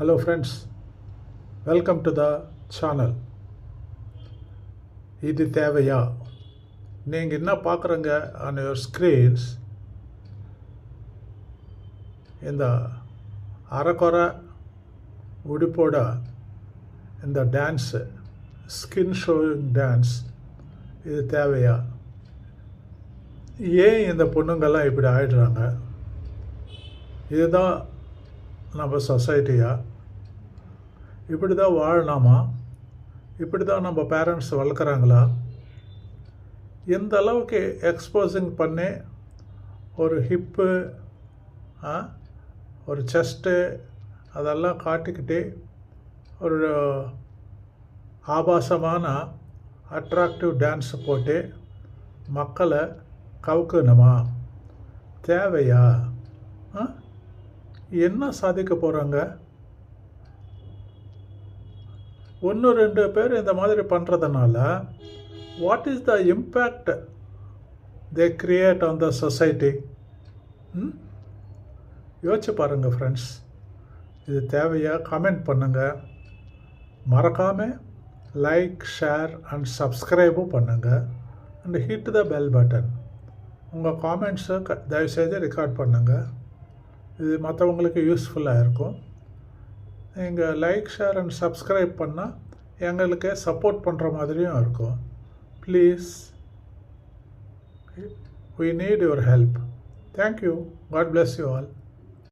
Hello friends welcome to the channel இது தேவையா? நீங்கள் என்ன பார்க்குறங்க ஆன் யுவர் ஸ்க்ரீன்ஸ் இந்த அரைக்குறை உடுப்போட இந்த டான்ஸு ஸ்கின் ஷோயிங் டான்ஸ் இது தேவையா? ஏன் இந்த பொண்ணுங்கள்லாம் இப்படி ஆயிடுறாங்க? இதுதான் நம்ம சொசைட்டியா இப்படி தான் வாழலாமா? இப்படி தான் நம்ம பேரண்ட்ஸ் வளர்க்குறாங்களா? எந்த அளவுக்கு எக்ஸ்போசிங் பண்ணி ஒரு ஹிப்பு ஒரு செஸ்ட்டு அதெல்லாம் காட்டிக்கிட்டு ஒரு ஆபாசமான அட்ராக்டிவ் டான்ஸ் போட்டு மக்களை கவுக்கணுமா? தேவையா? ஆ? என்ன சாதிக்க போகிறாங்க ஒன்று ரெண்டு பேர் இந்த மாதிரி பண்ணுறதுனால what is the impact they create on the society யோசிச்சு பாருங்கள் ஃப்ரெண்ட்ஸ் இது தேவையாக கமெண்ட் பண்ணுங்கள் மறக்காமல் லைக் ஷேர் அண்ட் சப்ஸ்கிரைபும் பண்ணுங்கள் and hit the bell button உங்கள் காமெண்ட்ஸை க தயவுசெய்து ரெக்கார்ட் பண்ணுங்கள் இது மற்றவங்களுக்கு யூஸ்ஃபுல்லாக இருக்கும். நீங்கள் லைக் ஷேர் அண்ட் சப்ஸ்கிரைப் பண்ணால் எங்களுக்கு சப்போர்ட் பண்ணுற மாதிரியும் இருக்கும். Please we need your help thank you God god you all